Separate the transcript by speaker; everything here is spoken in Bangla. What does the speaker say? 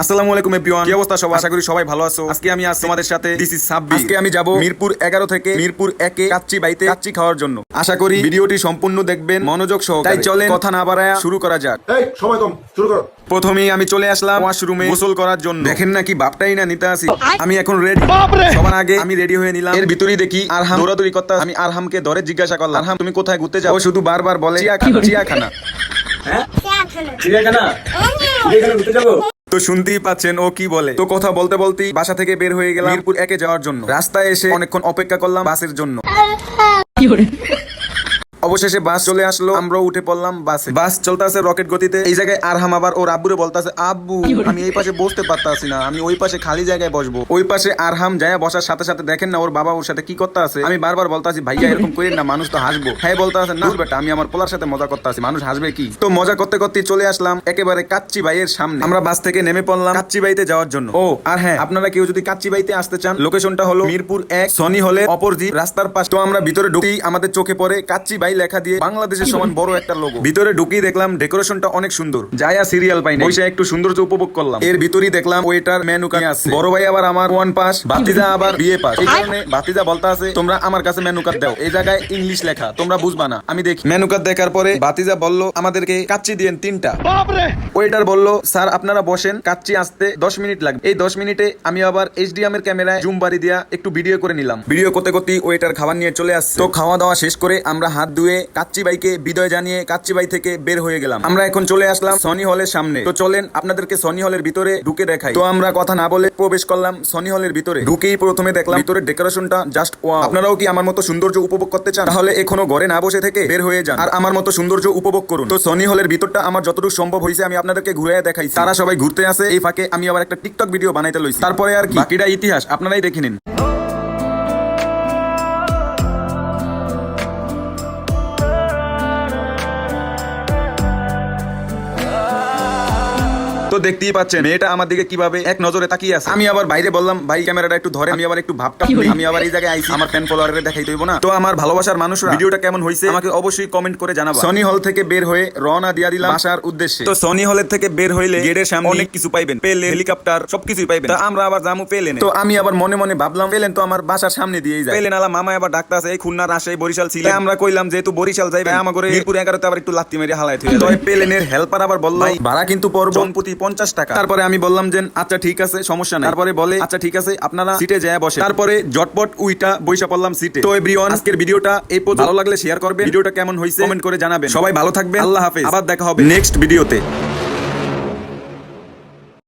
Speaker 1: আসসালামু আলাইকুম এভরিওয়ান। কি অবস্থা সবাই আশা করি সবাই ভালো আছো। আজকে আমি আছি তোমাদের সাথে। দিস ইজ সাব্বির আজকে আমি যাব মিরপুর 11 থেকে মিরপুর 1 এ কাচ্চি বাইতে কাচ্চি খাওয়ার জন্য। আশা করি ভিডিওটি সম্পূর্ণ দেখবেন মনোযোগ সহকারে। তাই চলেন কথা না বাড়ায়া শুরু করা যাক।
Speaker 2: এই সময় কম শুরু করো।
Speaker 1: প্রথমেই আমি চলে আসলাম ওয়াশরুমে গোসল করার জন্য। দেখেন নাকি বাপটাই না নিতে আসি। আমি এখন রেডি সবার আগে আমি রেডি হয়ে নিলাম। এর ভিতরেই দেখি আরহাম। দৌড়াদৌড়ি করতে আমি আরহামকে ধরে জিজ্ঞাসা করলাম আরহাম তুমি কোথায় ঘুরতে যাও? শুধু বারবার বলে। চিয়াখানা চিয়াখানা
Speaker 3: চিড়িয়াখানা। চিড়িয়াখানা ঘুরতে যাব?
Speaker 1: তো শুনতেই পাচ্ছেন ও কি বলে। তো কথা বলতে বলতেই বাসা থেকে বের হয়ে গেলাম মিরপুর একে যাওয়ার জন্য। রাস্তায় এসে অনেকক্ষণ অপেক্ষা করলাম বাসের জন্য। অবশেষে বাস চলে আসলো। আমরা উঠে পড়লাম বাসে। বাস চলতেছে রকেট গতিতে। এই জায়গায় আরহাম আবার ওর আব্বুরে বলতেছে আব্বু আমি এই পাশে বসতে পারতাছি না। আমি ওই পাশে খালি জায়গায় বসবো। ওই পাশে আরহাম যায় বসার সাথে সাথে দেখেন না ওর বাবা ওর সাথে কি করতে আছে আমি বারবার বলতাছি ভাইয়া এরকম করেন না মানুষ তো হাসবো। হ্যাঁ বলতে আছে না বেটা আমি আমার পোলার সাথে মজা করতে আছি মানুষ হাসবে কি? তো মজা করতে করতে চলে আসলাম একেবারে কাচ্চি ভাইয়ের সামনে। আমরা বাস থেকে নেমে পড়লাম কাচ্চি বাইতে যাওয়ার জন্য। ও আর হ্যাঁ আপনারা কেউ যদি কাচ্চি বাইতে আসতে চান লোকেশনটা হলো মিরপুর এক সনি হলে অপরজিট রাস্তার পাশ। তো আমরা ভিতরে ঢুকেই আমাদের চোখে পড়ে কাচ্চি বাই লেখা দিয়ে বাংলাদেশের সমান বড় একটা লোগো ভিতরে ঢুকেই দেখলাম ডেকোরেশনটা অনেক সুন্দর। যায়া সিরিয়াল পাই না বসে একটু সৌন্দর্য উপভোগ করলাম। এর ভিতরেই দেখলাম ওয়েটার মেনু কার্ড আছে। বড় ভাই আবার আমার ওয়ান পাস বাতিজা আবার বিয়ে পাস এই কারণে বাতিজা বলতে আছে তোমরা আমার কাছে মেনু কার্ড দাও। এই জায়গায় ইংলিশ লেখা তোমরা বুঝবা না। আমি দেখি মেনু কার্ড দেখার পরে বাতিজা বলল আমাদেরকে কাচ্চি দিয়েন তিনটা। ওয়েটার বলল স্যার আপনারা বসেন কাচ্চি আসতে দশ মিনিট লাগবে। এই দশ মিনিটে আমি আবার এইচডিএম এর ক্যামেরায় জুম বাড়ি দিয়া একটু ভিডিও করে নিলাম। ভিডিও করতে করতে ওয়েটার খাবার নিয়ে চলে আসছে। তো খাওয়া দাওয়া শেষ করে আমরা হাত ধুয়ে কাচ্চি বাইকে বিদায় জানিয়ে কাচ্চি বাই থেকে বের হয়ে গেলাম। আমরা এখন চলে আসলাম সনি হলের সামনে। তো চলেন আপনাদেরকে সনি হলের ভিতরে ঢুকে দেখাই। তো আমরা কথা না বলে প্রবেশ করলাম সনি হলের ভিতরে। ঢুকেই প্রথমে দেখলাম ভিতরে ডেকোরেশনটা জাস্ট ওয়া আপনারাও কি আমার মতো সৌন্দর্য উপভোগ করতে চান? তাহলে এখনও ঘরে না বসে থেকে বের হয়ে যান। আর আমার মতো সৌন্দর্য উপভোগ করুন। তো সনি হলের ভিতরটা আমার যতটুকু সম্ভব হয়েছে আমি আপনাদেরকে ঘুরে দেখাই তারা সবাই ঘুরতে আসে। এই ফাঁকে আমি আবার একটা টিকটক ভিডিও বানাইতে লইছি। তারপরে আর কি? বাকিটা ইতিহাস। আপনারাই দেখে নিন। তো দেখতেই পাচ্ছেন মেয়েটা আমার দিকে কীভাবে এক নজরে তাকিয়ে আছে। আমি আবার বাইরে বললাম ভাই ক্যামেরাটা একটু ধরে আমি আবার একটু ভাবটা আমি আবার এই জায়গায় আইছি আমার ফ্যান ফলোয়ারের দেখাই হইব না? তো আমার ভালোবাসার মানুষরা ভিডিওটা কেমন হয়েছে আমাকে অবশ্যই কমেন্ট করে জানাব। সনি হল থেকে বের হয়ে রওনা দিয়া দিলাম বাসার উদ্দেশ্যে। তো সনি হলের থেকে বের হইলে গেটের সামনে অনেক কিছু পাইবেন। পেলে হেলিকপ্টার সবকিছুই পাইবেন। তা আমরা আবার জামু পেলেন তো আমি আবার মনে মনে ভাবলাম পেলেন তো আমার বাসার সামনে দিয়েই যায়। পেলেন আলা মামা আবার ডাক্তার আছে এই খুলনা রাজশাহী বরিশাল ছিল। আমরা কইলাম যেহেতু বরিশাল যাইবে আমার মিরপুর এগারোতে আবার একটু লাত্তি মেরে হালাই থুয়ে তো পেলেনের হেল্পার আবার বলল ভাড়া কিন্তু পড়ব জনপ্রতি পঞ্চাশ টাকা। তারপরে আমি বললাম যে আচ্ছা ঠিক আছে, সমস্যা নাই। তারপরে বলে আচ্ছা ঠিক আছে, আপনারা সিটে যায় বসে তারপরে জটপট উইটা বৈশা পড়লাম সিটে। তো এভরিওয়ান, আজকের ভিডিওটা এই পর্যন্ত। ভালো লাগলে শেয়ার করবেন। ভিডিওটা কেমন হয়েছে কমেন্ট করে জানাবেন। সবাই ভালো থাকবেন। আল্লাহ হাফেজ। আবার দেখা হবে। নেক্সট ভিডিওতে।